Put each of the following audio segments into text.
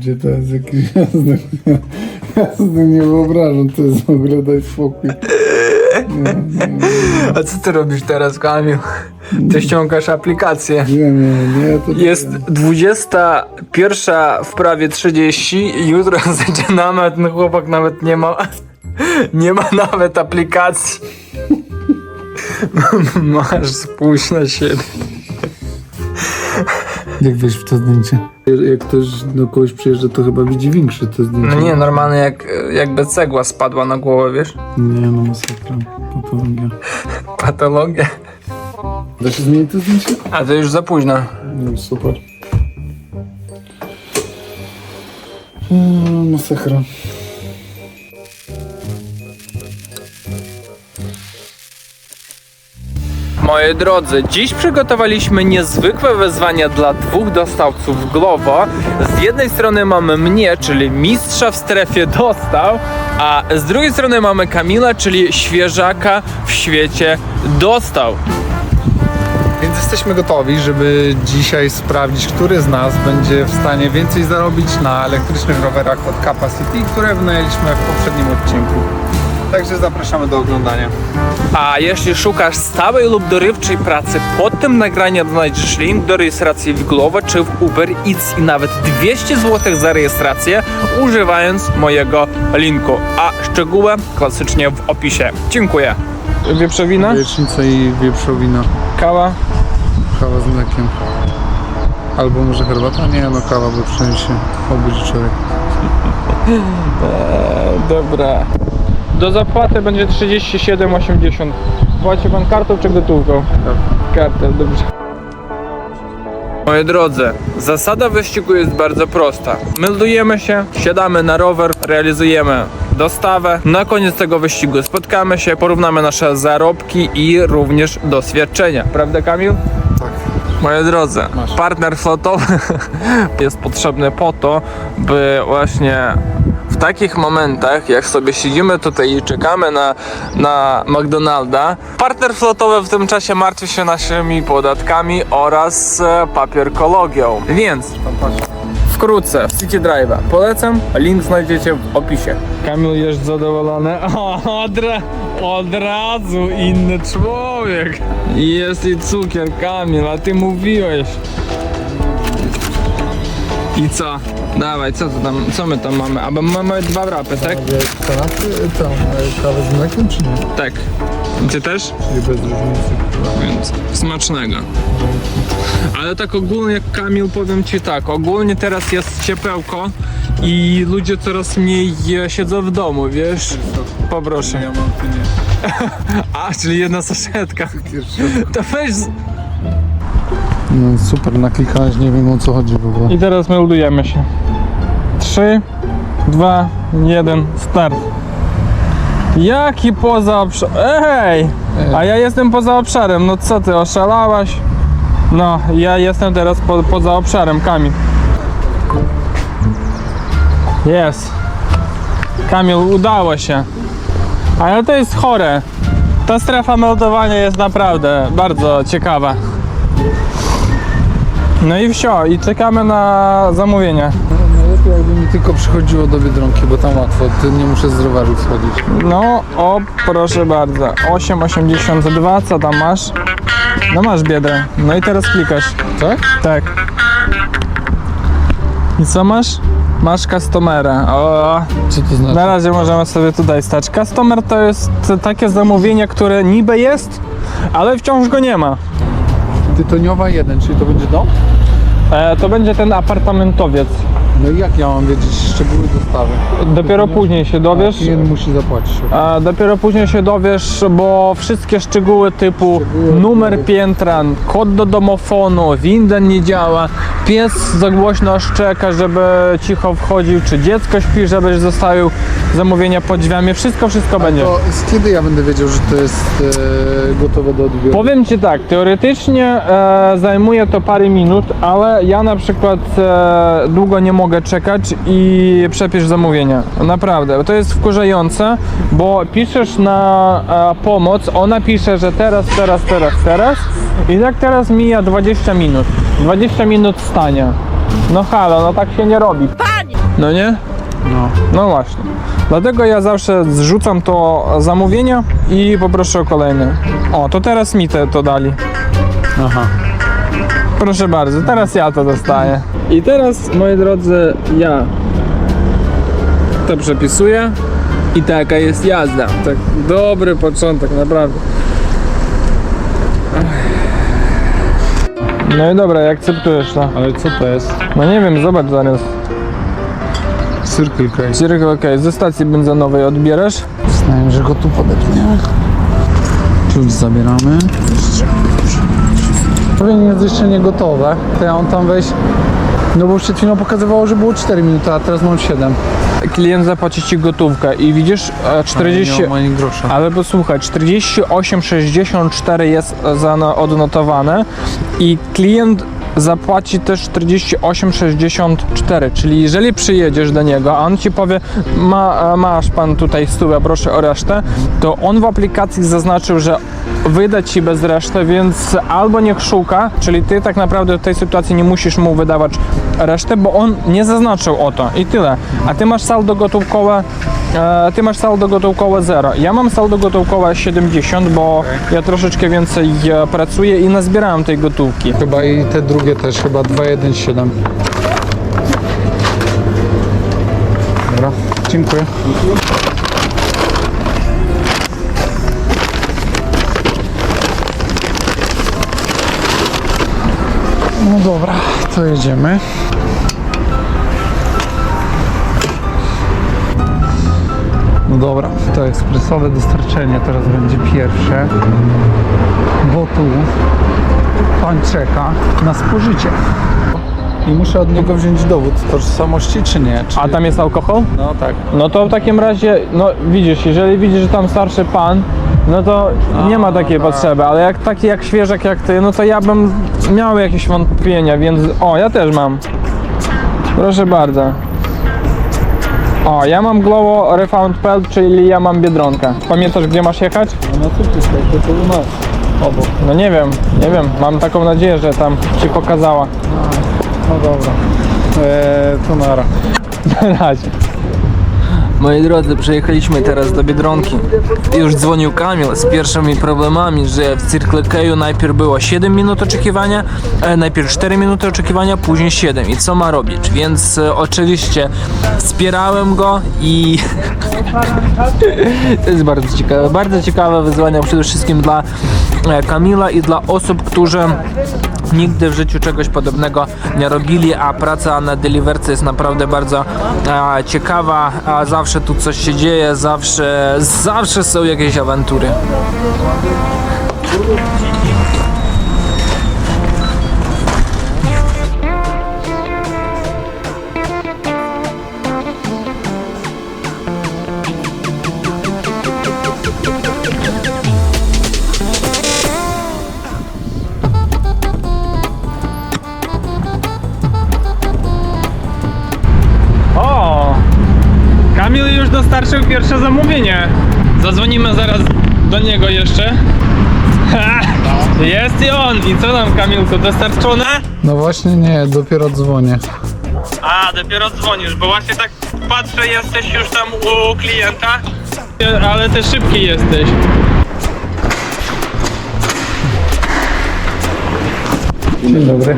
Gdzie to jest jakiś jasny? Jasny nie wyobrażam, to jest w ogóle daj spokój. Nie, nie, nie, A co ty robisz teraz, Kamil? Ty ściągasz aplikację. nie, nie, nie, to Jest 21 w prawie 30 i jutro zaczynamy, a ten chłopak nawet nie ma, nie ma nawet aplikacji. Masz, spójrz na siebie. Jak wiesz w to zdjęcie? Jak ktoś do kogoś przyjeżdża, to chyba widzi większe to zdjęcie. No nie, normalnie jak, jakby cegła spadła na głowę, wiesz? Nie, no masakra. Patologia. Patologia. Da się zmienić to zdjęcie? A to już za późno. No super. Mm, masakra. Moi drodzy, dziś przygotowaliśmy niezwykłe wyzwania dla dwóch dostawców Glovo. Z jednej strony mamy mnie, czyli mistrza w strefie dostaw, a z drugiej strony mamy Kamila, czyli świeżaka w świecie dostaw. Więc jesteśmy gotowi, żeby dzisiaj sprawdzić, który z nas będzie w stanie więcej zarobić na elektrycznych rowerach od Capacity, które wynajęliśmy w poprzednim odcinku. Także zapraszamy do oglądania. A jeśli szukasz stałej lub dorywczej pracy, pod tym nagraniem znajdziesz link do rejestracji w Glovo czy w Uber Eats i nawet 200 zł za rejestrację używając mojego linku. A szczegóły klasycznie w opisie. Dziękuję. Wieprzowina, Wiecznica i wieprzowina. kawa. Kawa z mlekiem. Albo może herbata? Nie, no kawa, bo przynajmniej się obudzi człowiek. Dobra. Do zapłaty będzie 37,80. Płaci pan kartą czy gotówką? Kartę, dobrze. Moi drodzy, zasada wyścigu jest bardzo prosta. Meldujemy się, siadamy na rower, realizujemy dostawę. Na koniec tego wyścigu spotkamy się, porównamy nasze zarobki i również doświadczenia. Prawda Kamil? Tak. Moi drodzy, Masz. partner flotowy jest potrzebny po to, by właśnie takich momentach, jak sobie siedzimy tutaj i czekamy na, na McDonalda, partner flotowy w tym czasie martwi się naszymi podatkami oraz e, papierkologią. Więc wkrótce w City Drive'a polecam, link znajdziecie w opisie. Kamil jest zadowolony. O, od, od razu inny człowiek. Jest i cukier, Kamil, a ty mówiłeś. I co? Dawaj, co to tam, co my tam mamy? A bo mamy dwa wrapy, tak? Kanapy, tam, kawę z mlekiem czy nie? Tak. Ty też? Czyli bez różnicy. Więc smacznego. Ale tak ogólnie, jak Kamil, powiem ci tak, ogólnie teraz jest ciepełko i ludzie coraz mniej e, siedzą w domu, wiesz? Poproszę. Ja mam nie. A, czyli jedna saszetka. To weź... z- No super, naklikałeś, nie wiem o co chodzi w ogóle. I teraz meldujemy się. 3, 2, 1, start. Jaki poza obszarem? Ej! A ja jestem poza obszarem, no co ty, oszalałaś? No, ja jestem teraz po, poza obszarem, Kamil. Jest. Kamil, udało się. Ale to jest chore. Ta strefa meldowania jest naprawdę bardzo ciekawa. No i wsio, i czekamy na zamówienie. Najlepiej jakby mi tylko przychodziło do Biedronki, bo tam łatwo, ty nie muszę z roweru schodzić. No, o, proszę bardzo. 8,82, co tam masz? No masz biedę. No i teraz klikasz. Tak? Tak. I co masz? Masz customera. O, Co to znaczy? na razie możemy sobie tutaj stać. Customer to jest takie zamówienie, które niby jest, ale wciąż go nie ma. Tytoniowa 1, czyli to będzie dom? E, to będzie ten apartamentowiec. No i jak ja mam wiedzieć szczegóły dostawy? Dopiero później się dowiesz. Klient musi zapłacić. A dopiero później się dowiesz, bo wszystkie szczegóły typu numer piętra, kod do domofonu, winda nie działa, pies za głośno szczeka, żeby cicho wchodził, czy dziecko śpi, żebyś zostawił zamówienia pod drzwiami, wszystko, wszystko będzie. To z kiedy ja będę wiedział, że to jest e, gotowe do odbioru? Powiem Ci tak, teoretycznie e, zajmuje to parę minut, ale ja na przykład e, długo nie mogę czekać i przepisz zamówienia. Naprawdę, to jest wkurzające, bo piszesz na e, pomoc, ona pisze, że teraz, teraz, teraz, teraz i tak teraz mija 20 minut. 20 minut stania. No halo, no tak się nie robi. No nie? No. No właśnie. Dlatego ja zawsze zrzucam to zamówienie i poproszę o kolejne. O, to teraz mi te, to dali. Aha. Proszę bardzo, teraz ja to dostaję. I teraz, moi drodzy, ja to przepisuję i taka jest jazda. Tak dobry początek, naprawdę. No i dobra, jak akceptujesz to? Ale co to jest? No nie wiem, zobacz zaraz. Circle K. Circle OK, ze stacji benzynowej odbierasz? Znałem, że go tu podepniemy. Klucz zabieramy. Powinien jest jeszcze nie gotowe. To ja on tam wejść. No bo przed chwilą pokazywało, że było 4 minuty, a teraz mam 7. Klient zapłaci ci gotówkę i widzisz e, 40... Nie mam ani grosza. Ale posłuchaj, 48,64 jest za no- odnotowane i klient zapłaci też 48,64, czyli jeżeli przyjedziesz do niego, a on ci powie, Ma, masz pan tutaj stówę, proszę o resztę, to on w aplikacji zaznaczył, że wyda ci bez reszty, więc albo niech szuka, czyli ty tak naprawdę w tej sytuacji nie musisz mu wydawać resztę, bo on nie zaznaczył o to i tyle. A ty masz saldo gotówkowe, e, ty masz saldo gotówkowe 0. Ja mam saldo gotówkowe 70, bo ja troszeczkę więcej e, pracuję i nazbierałem tej gotówki. Chyba i te drugie też, chyba 217. Dobra, dziękuję. No dobra, to jedziemy. No dobra, to ekspresowe dostarczenie teraz będzie pierwsze, bo tu pan czeka na spożycie. I muszę od niego wziąć dowód tożsamości, czy nie? Czy... A tam jest alkohol? No tak. No to w takim razie, no widzisz, jeżeli widzisz, że tam starszy pan, no to nie ma takiej potrzeby, ale jak taki jak świeżak jak ty, no to ja bym miał jakieś wątpienia, więc o, ja też mam. Proszę bardzo. O, ja mam Glowo Refund Pelt, czyli ja mam Biedronkę. Pamiętasz gdzie masz jechać? No tu tutaj, to tu nas. Obok. No nie wiem, nie wiem, mam taką nadzieję, że tam ci pokazała. No dobra. Eee, to nara. Na razie. Moi drodzy, przyjechaliśmy teraz do Biedronki. Już dzwonił Kamil z pierwszymi problemami, że w Circle K'u najpierw było 7 minut oczekiwania, e, najpierw 4 minuty oczekiwania, później 7 i co ma robić? Więc e, oczywiście wspierałem go i to jest bardzo ciekawe, bardzo ciekawe wyzwanie przede wszystkim dla e, Kamila i dla osób, którzy nigdy w życiu czegoś podobnego nie robili, a praca na deliverce jest naprawdę bardzo ciekawa, a zawsze tu coś się dzieje, zawsze, zawsze są jakieś awantury. Dostarczył pierwsze zamówienie. Zadzwonimy zaraz do niego jeszcze. Ha! Jest i on! I co tam Kamilku, dostarczone? No właśnie nie, dopiero dzwonię. A, dopiero dzwonisz, bo właśnie tak patrzę, jesteś już tam u klienta. Ale ty szybki jesteś. Dzień dobry.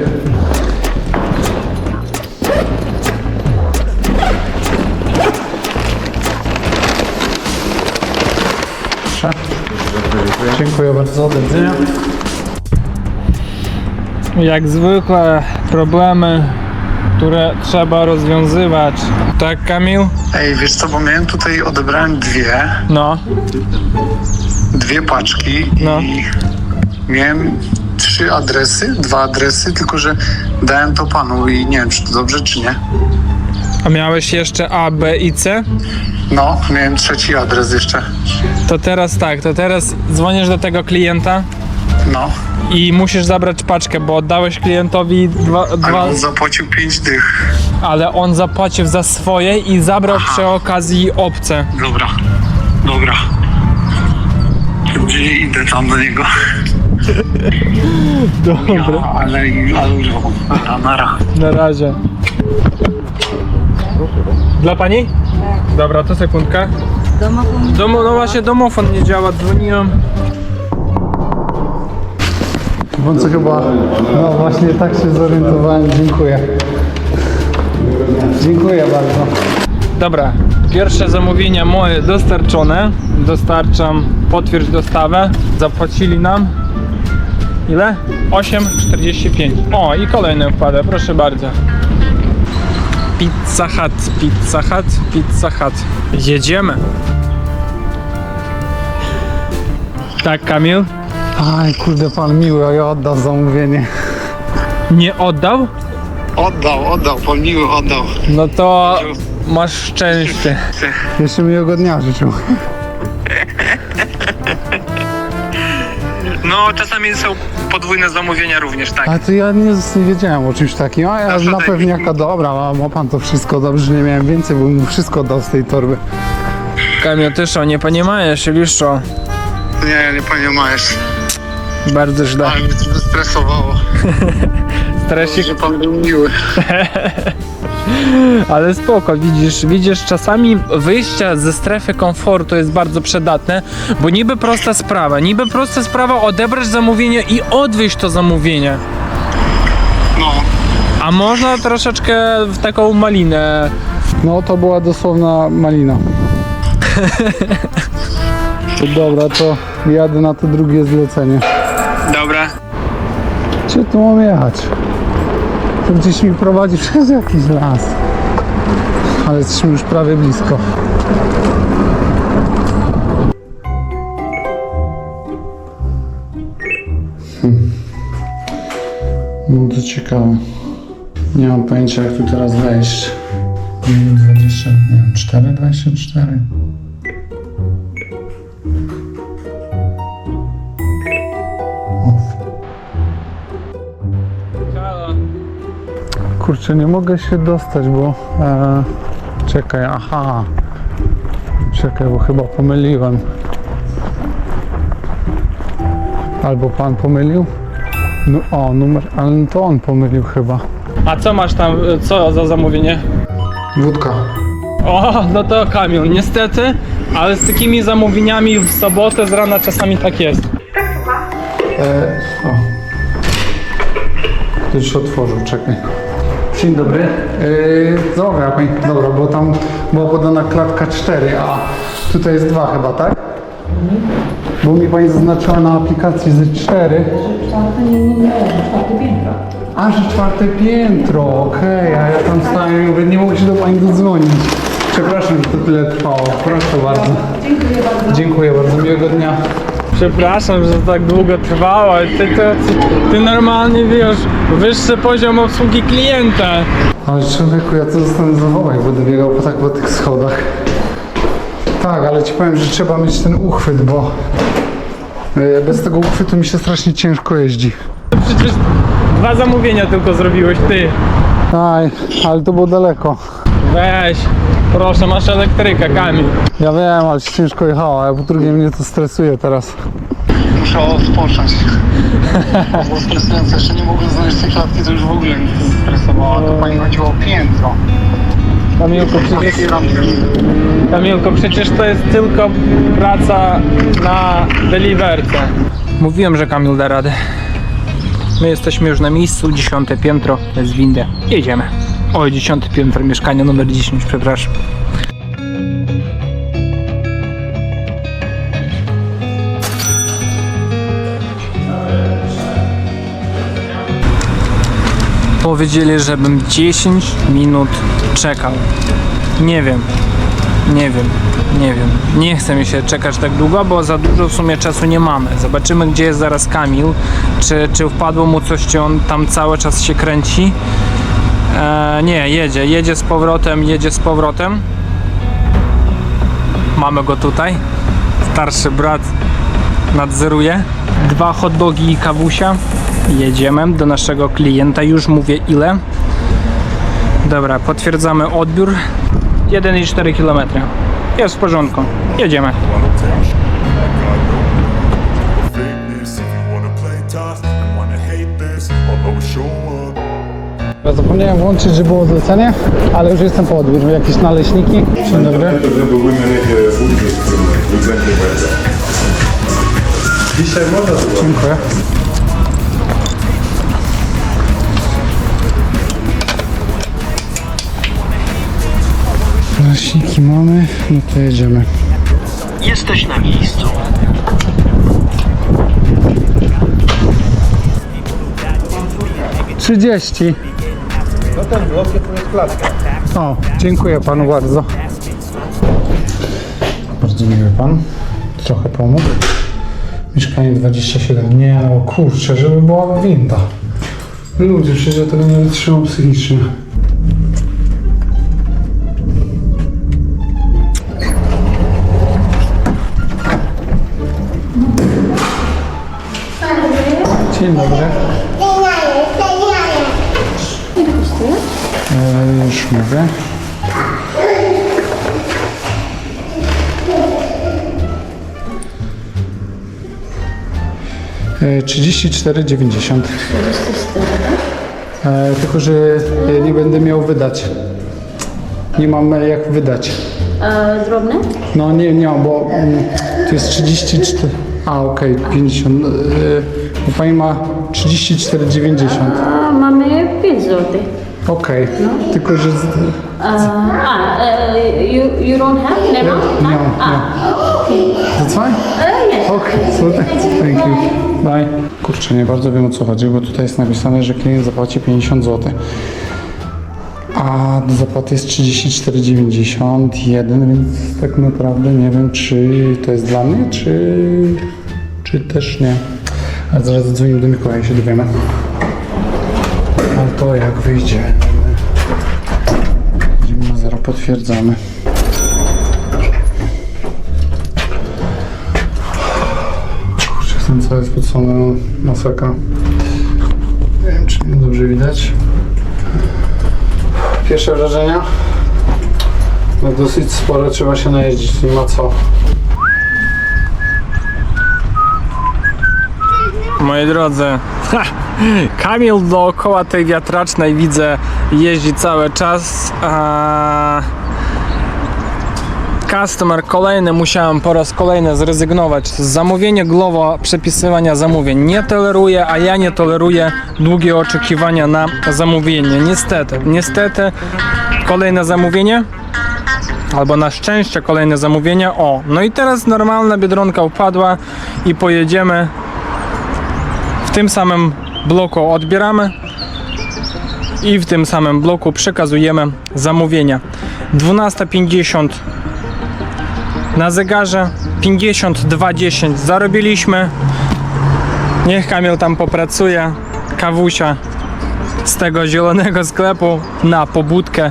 Dziękuję bardzo, do widzenia. Jak zwykle problemy, które trzeba rozwiązywać. Tak, Kamil? Ej, wiesz co, bo miałem tutaj, odebrałem dwie, No. dwie paczki No. i miałem trzy adresy, dwa adresy, tylko że dałem to panu i nie wiem, czy to dobrze, czy nie. A miałeś jeszcze A, B i C? No, miałem trzeci adres jeszcze. To teraz tak, to teraz dzwonisz do tego klienta No, i musisz zabrać paczkę, bo oddałeś klientowi dwa, ale dwa on zapłacił pięć dych. ale on zapłacił za swoje i zabrał przy okazji obce. Dobra, dobra. Gdzie idę tam do niego? Dobra, Ale, ale Nara, nara. na razie. Dla pani? Dobra, to sekundkę. Domofon Domo, no właśnie domofon nie działa, dzwoniłem. Bądź chyba, no właśnie tak się zorientowałem, dziękuję. Dziękuję bardzo. Dobra, pierwsze zamówienia moje dostarczone. Dostarczam, potwierdź dostawę. Zapłacili nam ile? 8,45. O, i kolejny wpada, proszę bardzo. Pizza Hut, Pizza Hut, Pizza Hut. Jedziemy. Tak, Kamil? Aj, kurde, pan miły, a ja oddam zamówienie. Nie oddał? Oddał, oddał, pan miły oddał. No to masz szczęście. Jeszcze miłego dnia życzył. No, czasami są podwójne zamówienia również, tak. A to ja nie, nie wiedziałem o czymś takim. A ja na pewniaka, dobra, ma, ma pan to wszystko dobrze, nie miałem więcej, bo bym wszystko dał z tej torby. Kamil, ty szo, nie panie majesz, liszczo. Nie, nie pojmujesz. Bardzo źle. Ale mnie to zestresowało. Stres się... Że pan był miły. Ale spoko, widzisz, widzisz, czasami wyjścia ze strefy komfortu jest bardzo przydatne, bo niby prosta sprawa, niby prosta sprawa odebrać zamówienie i odwieźć to zamówienie. No. A można troszeczkę w taką malinę. No to była dosłowna malina. Dobra, to jadę na to drugie zlecenie. Dobra. Gdzie tu mam jechać? To gdzieś mi prowadzi przez jakiś las. Ale jesteśmy już prawie blisko. Hmm. No to ciekawe. Nie mam pojęcia jak tu teraz wejść. Minut 20, nie wiem, 4, 24. Kurczę, nie mogę się dostać, bo... E, czekaj, aha. Czekaj, bo chyba pomyliłem. Albo pan pomylił? No, o, numer, ale to on pomylił chyba. A co masz tam, co za zamówienie? Wódka. O, no to Kamil, niestety, ale z takimi zamówieniami w sobotę z rana czasami tak jest. E, o. Ktoś się otworzył, czekaj. Dzień dobry. E, dobra, pani, dobra, bo tam była podana klatka 4, a tutaj jest 2 chyba, tak? Bo mi pani zaznaczyła na aplikacji ze 4. czwarte, nie, nie, nie, czwarte piętro. A, że czwarte piętro, okej, a ja tam stałem i mówię, nie mogę się do pani dodzwonić. Przepraszam, że to tyle trwało. Proszę bardzo. Dziękuję bardzo. Dziękuję bardzo, miłego dnia. Przepraszam, że tak długo trwało, ale ty, ty, ty normalnie wiesz, wyższy poziom obsługi klienta. Ale człowieku, ja to zostanę zawołać, jak będę biegał po, tak po tych schodach. Tak, ale ci powiem, że trzeba mieć ten uchwyt, bo e, bez tego uchwytu mi się strasznie ciężko jeździ. Przecież dwa zamówienia tylko zrobiłeś ty. Aj, ale to było daleko. Weź, proszę, masz elektrykę, Kamil. Ja wiem, ale się ciężko jechało, a po drugie mnie to stresuje teraz. Muszę odpocząć. Było stresujące. Jeszcze nie mogłem znaleźć tej klatki, to już w ogóle mnie stresowało. To pani chodziło o piętro. Kamilku, przecież, Kamilko, przecież to jest tylko praca na deliverce. Mówiłem, że Kamil da radę. My jesteśmy już na miejscu, dziesiąte piętro, bez windy. Jedziemy. Oj, dziesiąte piętro, mieszkanie numer 10, przepraszam. Powiedzieli, żebym 10 minut czekał. Nie wiem. Nie wiem, nie wiem. Nie chce mi się czekać tak długo, bo za dużo w sumie czasu nie mamy. Zobaczymy, gdzie jest zaraz Kamil. Czy, czy wpadło mu coś, czy on tam cały czas się kręci. E, nie, jedzie. Jedzie z powrotem, jedzie z powrotem. Mamy go tutaj. Starszy brat nadzoruje. Dwa hot dogi i kawusia. Jedziemy do naszego klienta. Już mówię ile. Dobra, potwierdzamy odbiór. 1,4 km. Jest w porządku. Jedziemy. Ja zapomniałem włączyć, że było zlecenie, ale już jestem po odbiór. Jakieś naleśniki. Dzień dobry. Dzisiaj można było. Dziękuję. Naleśniki mamy, no to jedziemy. Jesteś na miejscu. Trzydzieści. No ten blok to jest klatka. O, dziękuję panu bardzo. Bardzo miły pan. Trochę pomógł. Mieszkanie 27. Nie no, kurczę, żeby była winda. Ludzie, przecież ja tego nie wytrzymam psychicznie. Dzień dobry. Już mówię. E, 34,90. E, tylko, że nie będę miał wydać. Nie mam e, jak wydać. Drobne? No nie, nie bo mm, to jest 34. A, okej, 50. E, bo pani ma 34,90. A, mamy 5 zł. Okej, tylko że. z- A, e, you, you don't have never? Nie, nie. That's fine? yes. Okay, so thank you. Bye. Kurczę, nie bardzo wiem o co chodzi, bo tutaj jest napisane, że klient zapłaci 50 zł. A do zapłaty jest 34,91, więc tak naprawdę nie wiem, czy to jest dla mnie, czy, czy też nie. Ale zaraz zadzwonimy do Mikołaja i się dowiemy. To jak wyjdzie. Idziemy na zero, potwierdzamy. Kurczę, ten cały spocony, no, masakra. Nie wiem, czy mnie dobrze widać. Pierwsze wrażenia? No dosyć sporo, trzeba się najeździć, nie ma co. Moi drodzy, ha, Kamil dookoła tej wiatracznej widzę jeździ cały czas. A customer kolejny musiałem po raz kolejny zrezygnować z zamówienia Glovo, przepisywania zamówień. Nie toleruję, a ja nie toleruję długie oczekiwania na zamówienie. Niestety, niestety kolejne zamówienie albo na szczęście kolejne zamówienie. O, no i teraz normalna biedronka upadła i pojedziemy w tym samym bloku odbieramy i w tym samym bloku przekazujemy zamówienia. 12.50 na zegarze, 52.10 zarobiliśmy. Niech Kamil tam popracuje. Kawusia z tego zielonego sklepu na pobudkę.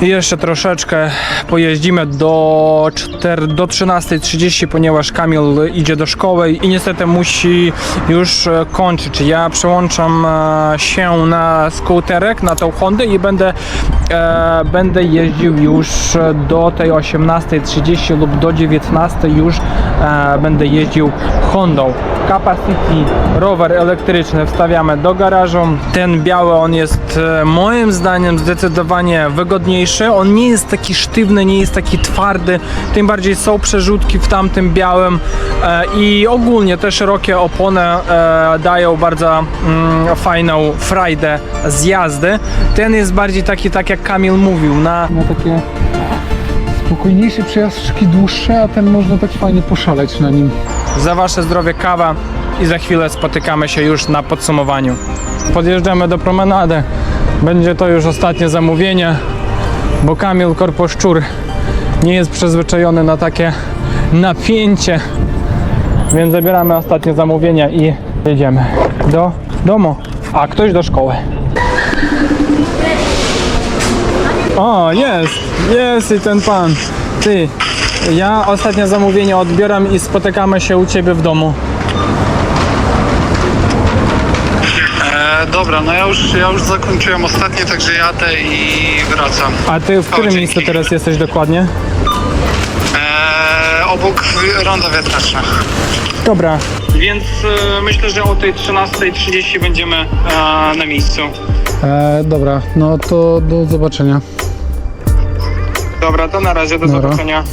I jeszcze troszeczkę pojeździmy do, 4, do 13.30, ponieważ Kamil idzie do szkoły i niestety musi już e, kończyć. Ja przełączam e, się na skuterek, na tą Hondę i będę, e, będę jeździł już do tej 18.30 lub do 19.00 już e, będę jeździł Hondą. Capacity rower elektryczny wstawiamy do garażu. Ten biały on jest e, moim zdaniem zdecydowanie wygodniejszy. On nie jest taki sztywny, nie jest taki twardy. Tym bardziej są przerzutki w tamtym białym e, i ogólnie te szerokie opony e, dają bardzo mm, fajną frajdę z jazdy. Ten jest bardziej taki, tak jak Kamil mówił, na Ma takie spokojniejszy przejazd, szybki dłuższe, a ten można tak fajnie poszaleć na nim. Za Wasze zdrowie kawa i za chwilę spotykamy się już na podsumowaniu. Podjeżdżamy do promenady. Będzie to już ostatnie zamówienie, bo Kamil Korposzczur nie jest przyzwyczajony na takie napięcie. Więc zabieramy ostatnie zamówienia i jedziemy do domu, a ktoś do szkoły. O, jest, jest i ten pan. Ty, ja ostatnie zamówienie odbieram i spotykamy się u ciebie w domu. E, dobra, no ja już, ja już zakończyłem ostatnie, także jadę i wracam. A ty w którym dzięki. miejscu teraz jesteś dokładnie? E, obok ronda wiatraczna. Dobra. Więc e, myślę, że o tej 13.30 będziemy e, na miejscu. E, dobra, no to do zobaczenia. Dobra, to na razie, do Dobra. zobaczenia.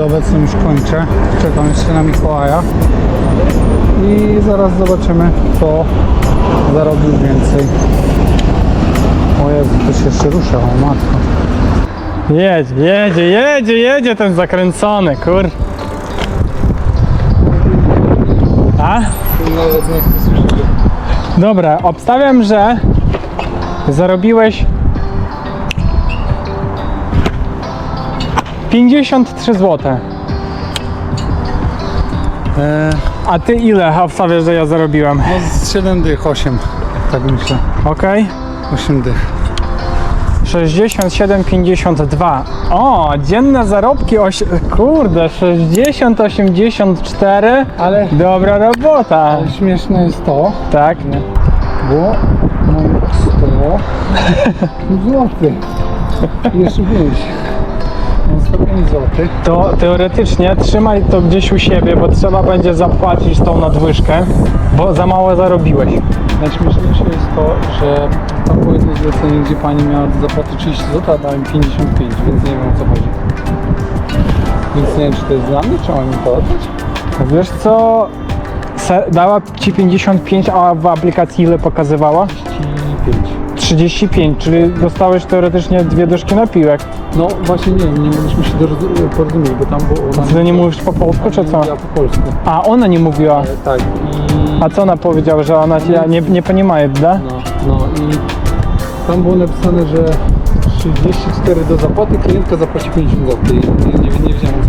Chwilę obecną już kończę. Czekam jeszcze na Mikołaja. I zaraz zobaczymy, kto zarobił więcej. O Jezu, to się jeszcze rusza, o matko. Jedzie, jedzie, jedzie, jedzie ten zakręcony, kur. A? Dobra, obstawiam, że zarobiłeś 53 zł. E, A ty ile obstawiasz, że ja zarobiłem? no z 7 dych, 8. Tak myślę. Okej. 8 dych. 67,52. O, dzienne zarobki, oś... kurde, 60,84. Ale- Dobra robota. Ale śmieszne jest to, Tak. bo mam 100 złotych. Jeszcze 5. Mam 105 złotych. To teoretycznie trzymaj to gdzieś u siebie, bo trzeba będzie zapłacić tą nadwyżkę, bo za mało zarobiłeś. Najśmieszniejsze jest to, że tam było jedno zlecenie, gdzie pani miała do zapłaty 30 zł, a dałem 55, więc nie wiem o co chodzi. Więc nie wiem, czy to jest dla mnie, czy mam mi to oddać? Wiesz co? Se- dała ci 55, a w aplikacji ile pokazywała? 35. 35, czyli dostałeś teoretycznie dwie dyszki napiłek. No właśnie nie wiem, nie mogliśmy się doroz- porozumieć, bo tam było... Tam Ty nie mówisz po polsku, czy co? Ja po polsku. A ona nie mówiła. E, tak, i... A co ona powiedziała, że ona cię nie, nie понимает, да? No, no i tam było napisane, że 34 do zapłaty, klientka zapłaci 50 zł. I nie, nie, nie wiedziałem o co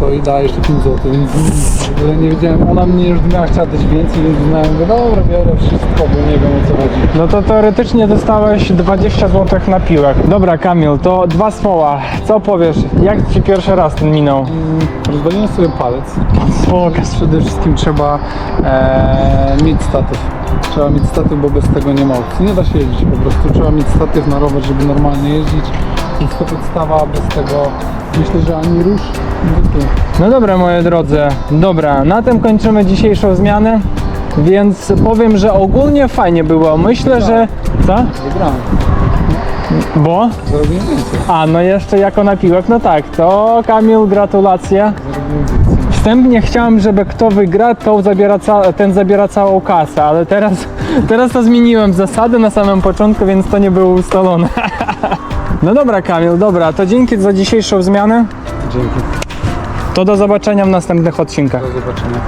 To i daję jeszcze 5 zł, więc w ogóle nie wiedziałem, ona mnie już miała chciała dać więcej, więc uznałem, że dobra, biorę wszystko, bo nie wiem o co chodzi. No to teoretycznie dostałeś 20 zł na piłek. Dobra Kamil, to dwa słowa. Co powiesz? Jak ci pierwszy raz ten minął? Rozwaliłem sobie palec. Pokaż. Przede wszystkim trzeba e, mieć statyw. Trzeba mieć statyw, bo bez tego nie ma opcji. Nie da się jeździć po prostu. Trzeba mieć statyw na rower, żeby normalnie jeździć. Więc to podstawa, bez tego myślę, że ani rusz. No dobra moi drodzy, dobra, na tym kończymy dzisiejszą zmianę. Więc powiem, że ogólnie fajnie było. Myślę, że. Co? Wygrałem. Bo? Zarobiłem więcej. A, no jeszcze jako napiłek, no tak, to Kamil, gratulacje. Więcej. Wstępnie chciałem, żeby kto wygra, to zabiera ca- ten zabiera całą kasę, ale teraz, teraz to zmieniłem zasady na samym początku, więc to nie było ustalone. No dobra Kamil, dobra, to dzięki za dzisiejszą zmianę. Dzięki. To do zobaczenia w następnych odcinkach. Do zobaczenia.